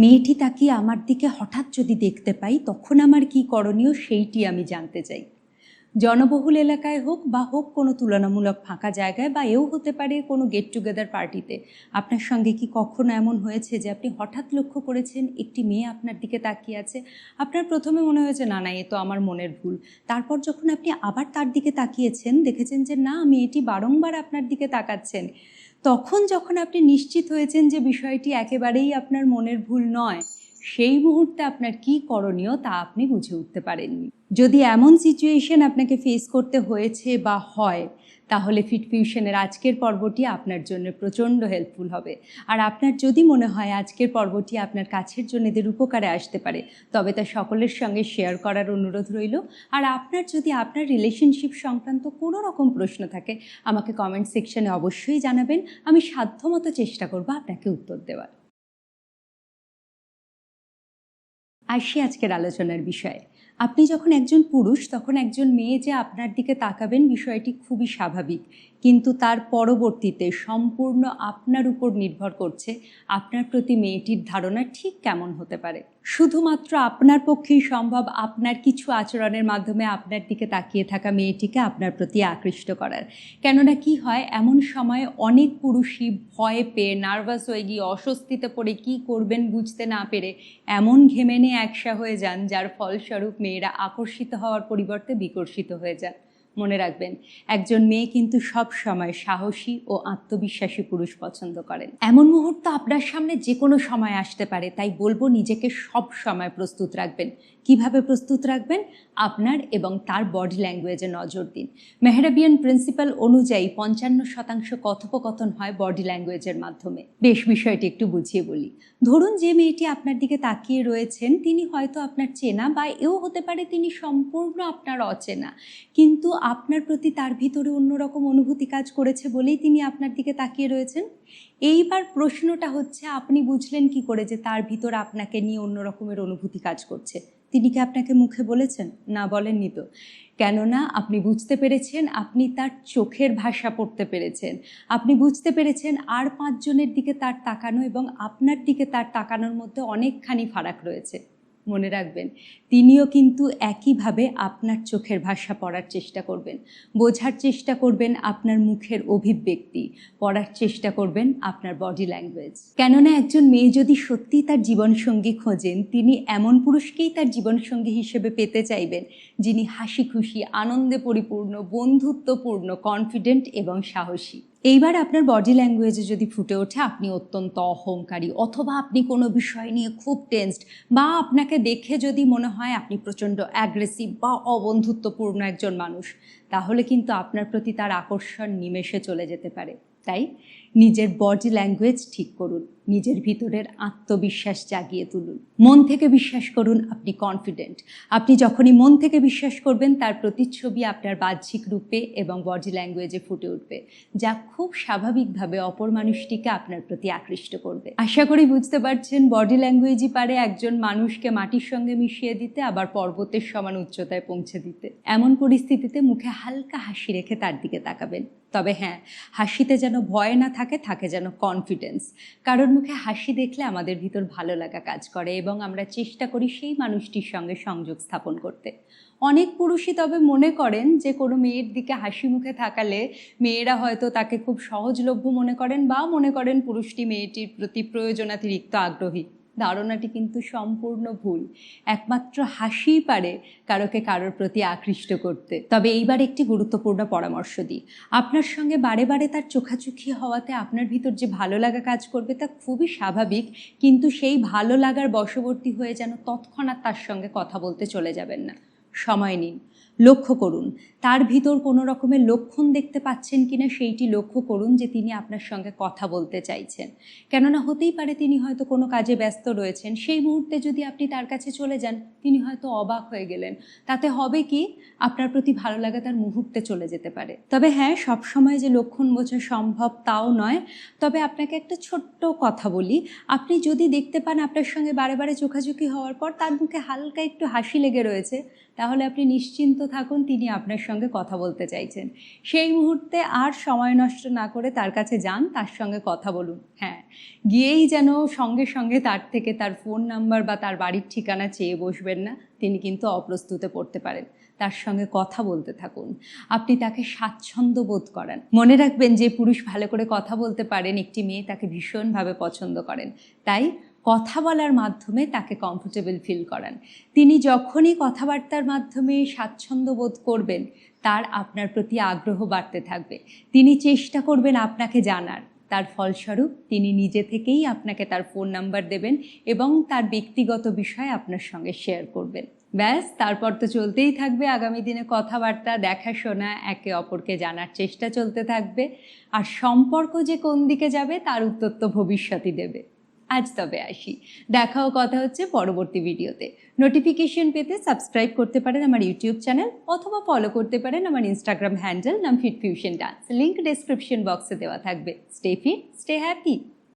মেয়েটি তাকিয়ে আমার দিকে হঠাৎ যদি দেখতে পাই, তখন আমার কি করণীয় সেইটি আমি জানতে চাই। জনবহুল এলাকায় হোক বা হোক কোনো তুলনামূলক ফাঁকা জায়গায় বা এও হতে পারে কোনো গেট টুগেদার পার্টিতে আপনার সঙ্গে কি কখনো এমন হয়েছে যে আপনি হঠাৎ লক্ষ্য করেছেন একটি মেয়ে আপনার দিকে তাকিয়ে আছে? আপনার প্রথমে মনে হয়েছে, না না, এ তো আমার মনের ভুল। তারপর যখন আপনি আবার তার দিকে তাকিয়েছেন, দেখেছেন যে, না, মেয়েটি বারংবার আপনার দিকে তাকাচ্ছেন। তখন যখন আপনি নিশ্চিত হয়েছেন যে বিষয়টি একেবারেই আপনার মনের ভুল নয়, সেই মুহূর্তে আপনার কি করণীয় তা আপনি বুঝে উঠতে পারেননি। যদি এমন সিচুয়েশন আপনাকে ফেস করতে হয়েছে বা হয় তাহলে ফিট ফিউশনের আজকের পর্বটি আপনার জন্য প্রচণ্ড হেল্পফুল হবে। আর আপনার যদি মনে হয় আজকের পর্বটি আপনার কাছের জনেদের উপকারে আসতে পারে, তবে তা সকলের সঙ্গে শেয়ার করার অনুরোধ রইল। আর আপনার যদি আপনার রিলেশনশিপ সংক্রান্ত কোনো রকম প্রশ্ন থাকে, আমাকে কমেন্ট সেকশনে অবশ্যই জানাবেন। আমি সাধ্যমতো চেষ্টা করব আপনাকে উত্তর দেওয়ার। আসি আজকের আলোচনার বিষয়ে। আপনি যখন একজন পুরুষ, তখন একজন মেয়ে যে আপনার দিকে তাকাবেন বিষয়টি খুবই স্বাভাবিক। কিন্তু তার পরবর্তীতে সম্পূর্ণ আপনার উপর নির্ভর করছে আপনার প্রতি মেয়েটির ধারণা ঠিক কেমন হতে পারে। শুধুমাত্র আপনার পক্ষেই সম্ভব আপনার কিছু আচরণের মাধ্যমে আপনার দিকে তাকিয়ে থাকা মেয়েটিকে আপনার প্রতি আকৃষ্ট করার। কেননা কি হয়, এমন সময়ে অনেক পুরুষই ভয় পেয়ে, নার্ভাস হয়ে গিয়ে, অস্বস্তিতে পড়ে কি করবেন বুঝতে না পেরে এমন ঘেমে একসা হয়ে যান, যার ফলস্বরূপ মেয়েরা আকর্ষিত হওয়ার পরিবর্তে বিকর্ষিত হয়ে যান মনে রাখবেন, একজন মেয়ে কিন্তু সব সময় সাহসী ও আত্মবিশ্বাসী পুরুষ পছন্দ করেন। এমন মুহূর্ত আপনার সামনে যে কোনো সময় আসতে পারে, তাই বলব নিজেকে সব সময় প্রস্তুত রাখবেন। কীভাবে প্রস্তুত রাখবেন? আপনার এবং তার বডি ল্যাঙ্গুয়েজে নজর দিন। মেহরাবিয়ান প্রিন্সিপাল অনুযায়ী পঞ্চান্ন শতাংশ কথোপকথন হয় বডি ল্যাঙ্গুয়েজের মাধ্যমে। বেশ, বিষয়টি একটু বুঝিয়ে বলি। ধরুন যে মেয়েটি আপনার দিকে তাকিয়ে রয়েছেন, তিনি হয়তো আপনার চেনা বা এও হতে পারে তিনি সম্পূর্ণ আপনার অচেনা। কিন্তু আপনার প্রতি তার ভিতরে অন্যরকম অনুভূতি কাজ করেছে বলেই তিনি আপনার দিকে তাকিয়ে রয়েছেন। এইবার প্রশ্নটা হচ্ছে, আপনি বুঝলেন কি করে যে তার ভিতর আপনাকে নিয়ে অন্য রকমের অনুভূতি কাজ করছে? তিনি কি আপনাকে মুখে বলেছেন? না, বলেননি তো। কেননা আপনি বুঝতে পেরেছেন, আপনি তার চোখের ভাষা পড়তে পেরেছেন। আপনি বুঝতে পেরেছেন আর পাঁচজনের দিকে তার তাকানো এবং আপনার দিকে তার তাকানোর মধ্যে অনেকখানি ফারাক রয়েছে। মনে রাখবেন। তিনিও কিন্তু একইভাবে আপনার চোখের ভাষা পড়ার চেষ্টা করবেন। বোঝার চেষ্টা করবেন আপনার মুখের অভিব্যক্তি। পড়ার চেষ্টা করবেন আপনার বডি ল্যাঙ্গুয়েজ কেননা একজন মেয়ে যদি সত্যি তার জীবনসঙ্গী খোঁজেন, তিনি এমন পুরুষকেই তার জীবনসঙ্গী হিসেবে পেতে চাইবেন, যিনি হাসি খুশি আনন্দে পরিপূর্ণ, বন্ধুত্বপূর্ণ কনফিডেন্ট এবং সাহসী। এইবার আপনার বডি ল্যাঙ্গুয়েজে যদি ফুটে ওঠে, আপনি অত্যন্ত অহংকারী। অথবা আপনি কোনো বিষয় নিয়ে খুব টেন্সড বা আপনাকে দেখে যদি মনে হয় আপনি প্রচণ্ড অ্যাগ্রেসিভ বা অবন্ধুত্বপূর্ণ একজন মানুষ তাহলে কিন্তু আপনার প্রতি তার আকর্ষণ নিমেষে চলে যেতে পারে। তাই নিজের বডি ল্যাঙ্গুয়েজ ঠিক করুন, নিজের ভিতরের আত্মবিশ্বাস জাগিয়ে তুলুন। মন থেকে বিশ্বাস করুন, আপনি কনফিডেন্ট আপনি যখনই মন থেকে বিশ্বাস করবেন, তার প্রতিচ্ছবি আপনার বাহ্যিক রূপে এবং বডি ল্যাঙ্গুয়েজে ফুটে উঠবে, যা খুব স্বাভাবিকভাবে অপর মানুষটিকে আপনার প্রতি আকৃষ্ট করবে। আশা করি বুঝতে পারছেন বডি ল্যাঙ্গুয়েজই পারে একজন মানুষকে মাটির সঙ্গে মিশিয়ে দিতে, আবার পর্বতের সমান উচ্চতায় পৌঁছে দিতে। এমন পরিস্থিতিতে মুখে হালকা হাসি রেখে তার দিকে তাকাবেন। তবে হ্যাঁ হাসিতে যেন ভয় না থাকে থাকে যেন কনফিডেন্স কারণ মুখে হাসি দেখলে আমাদের ভিতর ভালো লাগা কাজ করে এবং আমরা চেষ্টা করি সেই মানুষটির সঙ্গে সংযোগ স্থাপন করতে। অনেক পুরুষই তবে মনে করেন যে, কোনো মেয়ের দিকে হাসি মুখে থাকালে মেয়েরা হয়তো তাকে খুব সহজলভ্য মনে করেন বা মনে করেন পুরুষটি মেয়েটির প্রতি প্রয়োজনাতিরিক্ত আগ্রহী। ধারণাটি কিন্তু সম্পূর্ণ ভুল। একমাত্র হাসিই পারে কারোকে কারোর প্রতি আকৃষ্ট করতে। তবে এইবার একটি গুরুত্বপূর্ণ পরামর্শ দিই। আপনার সঙ্গে বারে বারে তার চোখাচোখি হওয়াতে আপনার ভিতর যে ভালো লাগা কাজ করবে তা খুবই স্বাভাবিক, কিন্তু সেই ভালো লাগার বশবর্তী হয়ে যেন তৎক্ষণাৎ তার সঙ্গে কথা বলতে চলে যাবেন না। সময় নিন। লক্ষ্য করুন, তার ভিতর কোনো রকমের লক্ষণ দেখতে পাচ্ছেন কিনা সেইটি লক্ষ্য করুন যে তিনি আপনার সঙ্গে কথা বলতে চাইছেন। কেননা হতেই পারে তিনি হয়তো কোনো কাজে ব্যস্ত রয়েছেন, সেই মুহূর্তে যদি আপনি তার কাছে চলে যান, তিনি হয়তো অবাক হয়ে গেলেন। তাতে হবে কি, আপনার প্রতি ভালো লাগা তার মুহূর্তে চলে যেতে পারে। তবে হ্যাঁ সবসময় যে লক্ষণ বোঝা সম্ভব তাও নয়। তবে আপনাকে একটা ছোট্ট কথা বলি, আপনি যদি দেখতে পান আপনার সঙ্গে বারে বারে চোখাচোখি হওয়ার পর তার মুখে হালকা একটু হাসি লেগে রয়েছে তাহলে আপনি নিশ্চিন্ত থাকুন, তিনি আপনার সঙ্গে কথা বলতে চাইছেন। সেই মুহূর্তে আর সময় নষ্ট না করে তার কাছে যান, তার সঙ্গে কথা বলুন। হ্যাঁ গিয়েই যেন সঙ্গে সঙ্গে তার থেকে তার ফোন নাম্বার বা তার বাড়ির ঠিকানা চেয়ে বসবেন না, তিনি কিন্তু অপ্রস্তুতে পড়তে পারেন। তার সঙ্গে কথা বলতে থাকুন। আপনি তাকে স্বাচ্ছন্দ্য বোধ করান। মনে রাখবেন যে পুরুষ ভালো করে কথা বলতে পারেন, একটি মেয়ে তাকে ভীষণভাবে পছন্দ করেন। তাই কথা বলার মাধ্যমে তাকে কমফোর্টেবল ফিল করান। তিনি যখনই কথাবার্তার মাধ্যমে স্বাচ্ছন্দ্য বোধ করবেন, তার আপনার প্রতি আগ্রহ বাড়তে থাকবে। তিনি চেষ্টা করবেন আপনাকে জানার। তার ফলস্বরূপ তিনি নিজে থেকেই আপনাকে তার ফোন নাম্বার দেবেন এবং তার ব্যক্তিগত বিষয় আপনার সঙ্গে শেয়ার করবেন। ব্যাস, তারপর তো চলতেই থাকবে আগামী দিনে কথাবার্তা দেখাশোনা একে অপরকে জানার চেষ্টা চলতে থাকবে। আর সম্পর্ক যে কোন দিকে যাবে, তার উত্তর তো ভবিষ্যতই দেবে। আজ তবে আসি। দেখাও কথা হচ্ছে পরবর্তী ভিডিওতে। নোটিফিকেশন পেতে সাবস্ক্রাইব করতে পারেন আমার ইউটিউব চ্যানেল অথবা ফলো করতে পারেন আমার ইনস্টাগ্রাম হ্যান্ডেল নাম fit fusion dance link description বক্সে দেওয়া থাকবে। Stay fit stay happy